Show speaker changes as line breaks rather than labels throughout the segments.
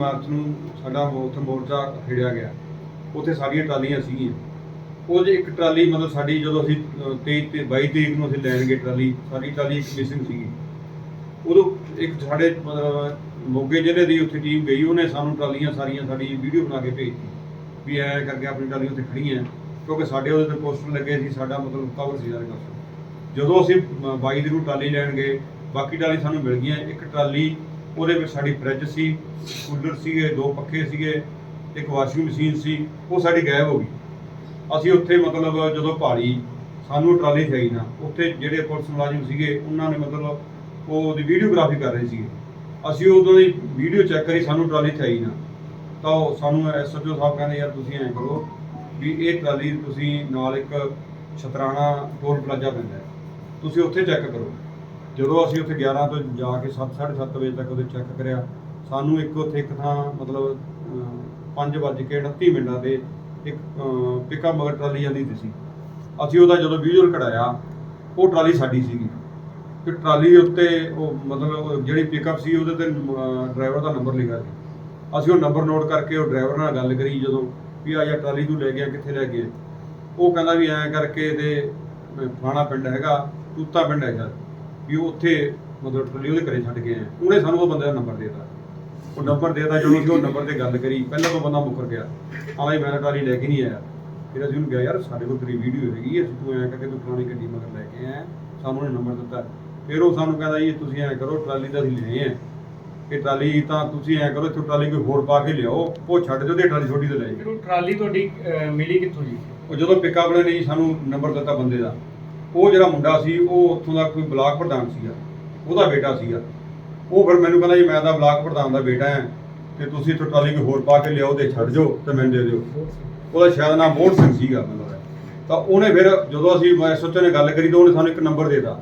March ਨੂੰ ਸਾਡਾ ਉੱਥੇ ਮੋਰਚਾ ਖੇੜਿਆ ਗਿਆ। ਉੱਥੇ ਸਾਡੀਆਂ ਟਰਾਲੀਆਂ ਸੀਗੀਆਂ। ਉਹ ਜੇ ਇੱਕ ਟਰਾਲੀ ਮਤਲਬ ਸਾਡੀ ਜਦੋਂ ਅਸੀਂ ਅਹ, 23 ਤੇ 22 ਤਰੀਕ ਨੂੰ ਅਸੀਂ ਲੈਣਗੇ ਟਰਾਲੀ ਸਾਡੀ ਟਰਾਲੀ ਇੱਕ ਮਿਸਿੰਗ ਸੀਗੀ। ਉਦੋਂ ਇੱਕ ਸਾਡੇ ਮਤਲਬ ਮੋਗੇ ਜ਼ਿਲ੍ਹੇ ਦੀ ਉੱਥੇ ਟੀਮ ਗਈ ਉਹਨੇ ਸਾਨੂੰ ਟਰਾਲੀਆਂ ਸਾਰੀਆਂ ਸਾਡੀ ਵੀਡੀਓ ਬਣਾ ਕੇ ਭੇਜਤੀ ਵੀ ਐ ਕਰਕੇ ਆਪਣੀ ਟਰਾਲੀਆਂ ਉੱਥੇ ਖੜੀਆਂ ਕਿਉਂਕਿ ਸਾਡੇ ਉਹਦੇ ਤੇ ਪੋਸਟਰ ਲੱਗੇ ਸੀ ਸਾਡਾ ਮਤਲਬ ਕਵਰ ਸੀ ਸਾਰੇ ਪਾਸੇ। ਜਦੋਂ ਅਸੀਂ ਅਹ, 22 ਦੀ ਨੂੰ ਟਰਾਲੀ ਲੈਣ ਗਏ ਬਾਕੀ ਟਰਾਲੀ ਸਾਨੂੰ ਮਿਲ ਗਈਆਂ। ਇੱਕ ਟਰਾਲੀ ਉਹਦੇ ਵਿੱਚ ਸਾਡੀ ਫ੍ਰਿਜ ਸੀ ਕੂਲਰ ਸੀਗੇ, ਦੋ ਪੱਖੇ ਸੀਗੇ, ਇੱਕ ਵਾਸ਼ਿੰਗ ਮਸ਼ੀਨ ਸੀ, ਉਹ ਸਾਡੀ ਗਾਇਬ ਹੋ ਗਈ। ਅਸੀਂ ਉੱਥੇ ਮਤਲਬ ਜਦੋਂ ਭਾਲੀ ਸਾਨੂੰ ਟਰਾਲੀ ਚਾਹੀ ਨਾ, ਉੱਥੇ ਜਿਹੜੇ ਪੁਲਿਸ ਮੁਲਾਜ਼ਮ ਸੀਗੇ, ਉਹਨਾਂ ਨੇ ਮਤਲਬ ਉਹ ਉਹਦੀ ਵੀਡੀਓਗ੍ਰਾਫੀ ਕਰ ਰਹੇ ਸੀਗੇ। ਅਸੀਂ ਉਦੋਂ ਦੀ ਵੀਡੀਓ ਚੈੱਕ ਕਰੀ, ਸਾਨੂੰ ਟਰਾਲੀ ਚਾਹੀ ਨਾ। ਤਾਂ ਉਹ ਸਾਨੂੰ ਐਸਐਚਓ ਸਾਹਿਬ ਕਹਿੰਦੇ, ਯਾਰ ਤੁਸੀਂ ਐਂ ਕਰੋ ਵੀ ਇਹ ਟਰਾਲੀ ਤੁਸੀਂ ਨਾਲ ਇੱਕ ਛਤਰਾਣਾ ਟੋਲ ਪਲਾਜ਼ਾ ਪੈਂਦਾ ਤੁਸੀਂ ਉੱਥੇ ਚੈੱਕ ਕਰੋ। ਜਦੋਂ ਅਸੀਂ ਉੱਥੇ 11 ਤੋਂ ਜਾ ਕੇ 7:30 ਵਜੇ ਤੱਕ ਉਹਦੇ ਚੈੱਕ ਕਰਿਆ ਸਾਨੂੰ ਇੱਕ ਉੱਥੇ ਇੱਕ ਥਾਂ ਮਤਲਬ 5:29 ਮਿੰਟਾਂ ਤੇ ਇੱਕ ਪਿਕਅਪ ਮਗਰ ਟਰਾਲੀ ਜਾਂਦੀ ਸੀ। ਅਸੀਂ ਉਹਦਾ ਜਦੋਂ ਵਿਜ਼ੂਅਲ ਕਢਾਇਆ ਉਹ ਟਰਾਲੀ ਸਾਡੀ ਸੀਗੀ। ਤੇ ਟਰਾਲੀ ਉੱਤੇ ਉਹ ਮਤਲਬ ਜਿਹੜੀ ਪਿਕਅਪ ਸੀ ਉਹਦੇ ਤੇ ਡਰਾਈਵਰ ਦਾ ਨੰਬਰ ਲਿਖਿਆ ਸੀ। ਅਸੀਂ ਉਹ ਨੰਬਰ ਨੋਟ ਕਰਕੇ ਉਹ ਡਰਾਈਵਰ ਨਾਲ ਗੱਲ ਕਰੀ ਜਦੋਂ ਵੀ ਆ ਜਾ ਟਰਾਲੀ ਤੂੰ ਲੈ ਗਿਆ ਕਿੱਥੇ ਲੈ ਗਿਆ। ਉਹ ਕਹਿੰਦਾ ਵੀ ਐਂ ਕਰਕੇ ਤੇ ਅਹ, ਫਲਾਣਾ ਪਿੰਡ ਹੈਗਾ ਤੂਤਾ ਪਿੰਡ ਹੈਗਾ। ਵੀ ਉਹ ਉੱਥੇ ਮਤਲਬ ਟਰਾਲੀ ਉਹਦੇ ਘਰੇ ਛੱਡ ਕੇ ਆਏ। ਉਹਨੇ ਸਾਨੂੰ ਉਹ ਬੰਦੇ ਦਾ ਨੰਬਰ ਦੇਤਾ। ਉਹ ਨੰਬਰ ਦੇਤਾ ਜਦੋਂ ਅਸੀਂ ਉਹ ਨੰਬਰ ਤੇ ਗੱਲ ਕਰੀ ਪਹਿਲਾਂ ਤਾਂ ਬੰਦਾ ਮੁੱਕਰ ਗਿਆ। ਆਲਾ ਹੀ ਮੈਂ ਟਰਾਲੀ ਲੈ ਕੇ ਨਹੀਂ ਆਇਆ। ਫਿਰ ਅਸੀਂ ਉਹਨੂੰ ਕਿਹਾ ਯਾਰ ਸਾਡੇ ਕੋਲ ਤੇਰੀ ਵੀਡੀਓ ਹੈਗੀ ਹੈ, ਅਸੀਂ ਤੂੰ ਐਂ ਕਰਕੇ ਤੂੰ ਫਲਾਣੀ ਗੱਡੀ ਮਗਰ ਲੈ ਕੇ ਆਇਆ। ਸਾਨੂੰ ਉਹਨੇ ਨੰਬਰ ਦਿੱਤਾ। ਫਿਰ ਉਹ ਸਾਨੂੰ ਕਹਿੰਦਾ ਜੀ ਤੁਸੀਂ ਐਂ ਕਰੋ ਟਰਾਲੀ ਤਾਂ ਅਸੀਂ ਲਏ ਆ। ਇਹ ਟਰਾਲੀ ਤਾਂ ਤੁਸੀਂ ਐਂ ਕਰੋ ਇੱਥੋਂ ਟਰਾਲੀ ਕੋਈ ਹੋਰ ਪਾ ਕੇ ਲਿਆਓ। ਉਹ ਛੱਡ ਦਿਓ ਤੇ ਟਰਾਲੀ ਛੋਟੀ ਤੇ ਲੈ
ਫਿਰ
ਜਾਓ
ਉਹ ਟਰਾਲੀ ਤੁਹਾਡੀ ਅਹ, ਮਿਲੀ ਕਿੱਥੋਂ ਜੀ?
ਉਹ ਜਦੋਂ ਪਿਕਅਪ ਵਾਲੇ ਨੇ ਜੀ ਸਾਨੂੰ ਨੰਬਰ ਦਿੱਤਾ ਬੰਦੇ ਦਾ। ਉਹ ਜਿਹੜਾ ਮੁੰਡਾ ਸੀ, ਉਹ ਉੱਥੋਂ ਦਾ ਕੋਈ ਬਲਾਕ ਪ੍ਰਧਾਨ ਸੀਗਾ, ਉਹਦਾ ਬੇਟਾ ਸੀਗਾ। ਉਹ ਫਿਰ ਮੈਨੂੰ ਕਹਿੰਦਾ ਜੀ, ਮੈਂ ਤਾਂ ਬਲਾਕ ਪ੍ਰਧਾਨ ਦਾ ਬੇਟਾ ਹਾਂ, ਤੇ ਤੁਸੀਂ ਇੱਥੋਂ ਟਰਾਲੀ ਕੋਈ ਹੋਰ ਪਾ ਕੇ ਲਿਆਓ ਤੇ ਛੱਡ ਜਾਓ ਤੇ ਮੈਨੂੰ ਦੇ ਦਿਓ। ਉਹਦਾ ਸ਼ਾਇਦ ਨਾਮ ਮੋਹਨ ਸਿੰਘ ਸੀਗਾ, ਮੈਨੂੰ ਤਾਂ ਉਹਨੇ ਫਿਰ ਜਦੋਂ ਅਸੀਂ ਐਸਓਚਓ ਨੇ ਗੱਲ ਕਰੀ ਤਾਂ ਉਹਨੇ ਸਾਨੂੰ ਇੱਕ ਨੰਬਰ ਦੇਤਾ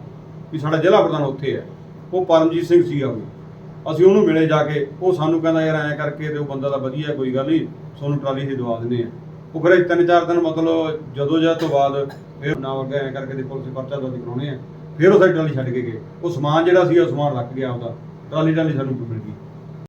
ਵੀ ਸਾਡਾ ਜ਼ਿਲ੍ਹਾ ਪ੍ਰਧਾਨ ਉੱਥੇ ਹੈ। ਉਹ ਪਰਮਜੀਤ ਸਿੰਘ ਸੀਗਾ ਉਹ। ਅਸੀਂ ਉਹਨੂੰ ਮਿਲੇ ਜਾ ਕੇ, ਉਹ ਸਾਨੂੰ ਕਹਿੰਦਾ ਯਾਰ ਐਂ ਕਰਕੇ ਤੇ ਉਹ ਬੰਦਾ ਤਾਂ ਵਧੀਆ, ਕੋਈ ਗੱਲ ਨਹੀਂ, ਤੁਹਾਨੂੰ ਟਰਾਲੀ ਹੀ ਦਵਾ ਦਿੰਦੇ ਆ ਉਹ ਫਿਰ ਤਿੰਨ ਚਾਰ ਦਿਨ ਮਤਲਬ ਜਦੋਂ ਜਦ ਤੋਂ ਬਾਅਦ ਫਿਰ ਨਾ ਵਰਗਾ ਐਂ ਕਰਕੇ ਤੇ ਪੁਲਿਸ ਪਰਚਾ ਦਰਜ ਕਰਾਉਣੇ ਆ। ਫਿਰ ਉਹ ਸਾਡੀ ਟਰਾਲੀ ਛੱਡ ਕੇ ਗਏ। ਉਹ ਸਮਾਨ ਜਿਹੜਾ ਸੀ ਉਹ ਸਮਾਨ ਰੱਖ ਗਿਆ ਆਪਦਾ। ਟਰਾਲੀ ਟਰਾਲੀ ਸਾਨੂੰ ਮਿਲ